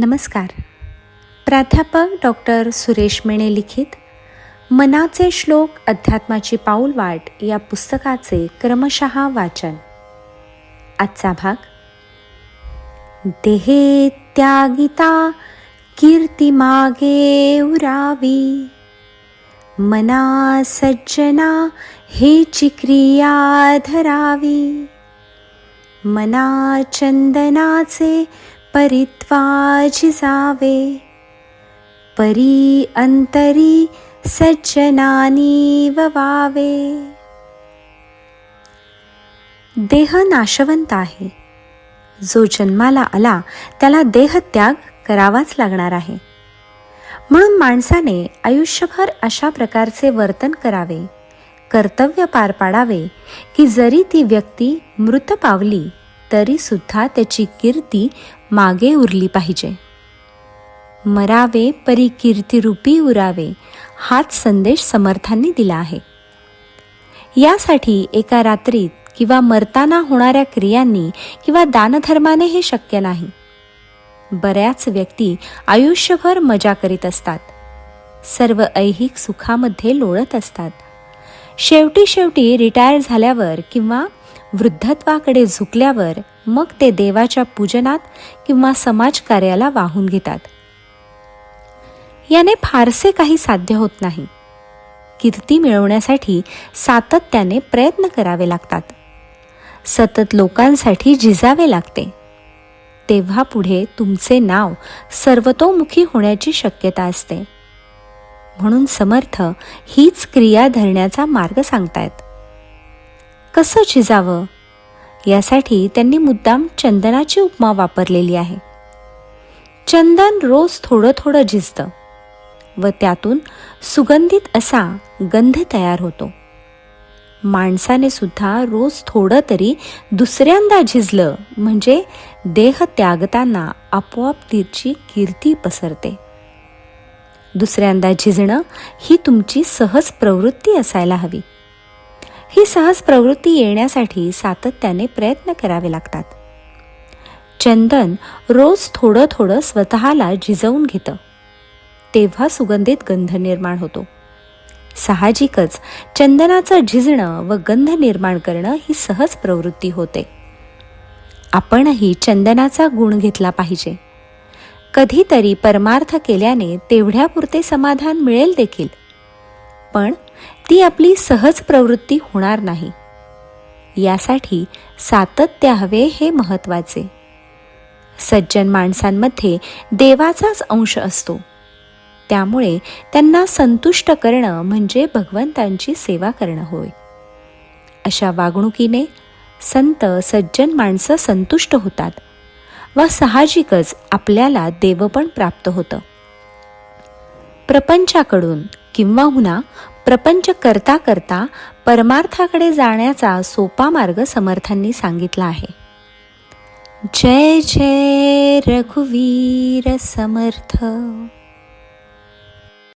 नमस्कार. प्राध्यापक डॉक्टर सुरेश मेणे लिखित मनाचे श्लोक अध्यात्माची पाऊलवाट या पुस्तकाचे क्रमशः वाचन. आजचा भाग देहे त्यागिता कीर्ती मागे उरावी. मना सज्जना हेची क्रिया धरावी. मना चंदनाचे परित्वाजी जावे परी अंतरी सज्जनानी वावे। देह नाशवंत आहे. जो जन्माला आला त्याला देहत्याग करावाच लागणार आहे. म्हणून माणसाने आयुष्यभर अशा प्रकारचे वर्तन करावे कर्तव्य पार पाडावे की जरी ती व्यक्ती मृत पावली तरी सुद्धा त्याची कीर्ती मागे उरली पाहिजे. मरावे परी कीर्तिरूपी उरावे हाच संदेश समर्थांनी दिला आहे. यासाठी एका रात्रीत किंवा मरताना होणाऱ्या क्रियांनी किंवा दानधर्माने हे शक्य नाही. बऱ्याच व्यक्ती आयुष्यभर मजा करीत असतात. सर्व ऐहिक सुखामध्ये लोळत असतात. शेवटी शेवटी रिटायर झाल्यावर किंवा वृद्धत्वाकडे झुकल्यावर मग ते देवाच्या पूजनात किंवा समाजकार्याला वाहून घेतात. याने फारसे काही साध्य होत नाही. कीर्ती मिळवण्यासाठी सातत्याने प्रयत्न करावे लागतात. सतत लोकांसाठी झिजावे लागते. तेव्हा पुढे तुमचे नाव सर्वतोमुखी होण्याची शक्यता असते. म्हणून समर्थ हीच क्रिया धरण्याचा मार्ग सांगतायत. कसं झिजावं यासाठी त्यांनी मुद्दाम चंदनाची उपमा वापरलेली आहे. चंदन रोज थोडं थोडं झिजतं व त्यातून सुगंधित असा गंध तयार होतो. माणसाने सुद्धा रोज थोडं तरी दुसऱ्यांदा झिजलं म्हणजे देह त्यागताना आपोआप तिची कीर्ती पसरते. दुसऱ्यांदा झिजणं ही तुमची सहज प्रवृत्ती असायला हवी. ही सहज प्रवृत्ती येण्यासाठी सातत्याने प्रयत्न करावे लागतात. चंदन रोज थोडं थोडं स्वतःला झिजवून घेतं. तेव्हा सुगंधित गंध निर्माण होतो. साहजिकच चंदनाचं झिजणं व गंध निर्माण करणं ही सहज प्रवृत्ती होते. आपणही चंदनाचा गुण घेतला पाहिजे. कधीतरी परमार्थ केल्याने तेवढ्यापुरते समाधान मिळेल देखील. पण ती आपली सहज प्रवृत्ती होणार नाही. यासाठी सातत्य हवे हे महत्त्वाचे. सज्जन माणसांमध्ये देवाचाच अंश असतो. त्यामुळे त्यांना संतुष्ट करणं म्हणजे भगवंतांची सेवा करणं होय. अशा वागणुकीने संत सज्जन माणसं संतुष्ट होतात व साहजिकच आपल्याला देवपण प्राप्त होतं. प्रपंचाकडून किंवा प्रपंच करता करता परमार्थाकडे जाण्याचा सोपा मार्ग समर्थांनी सांगितला आहे. जय जय रघुवीर समर्थ.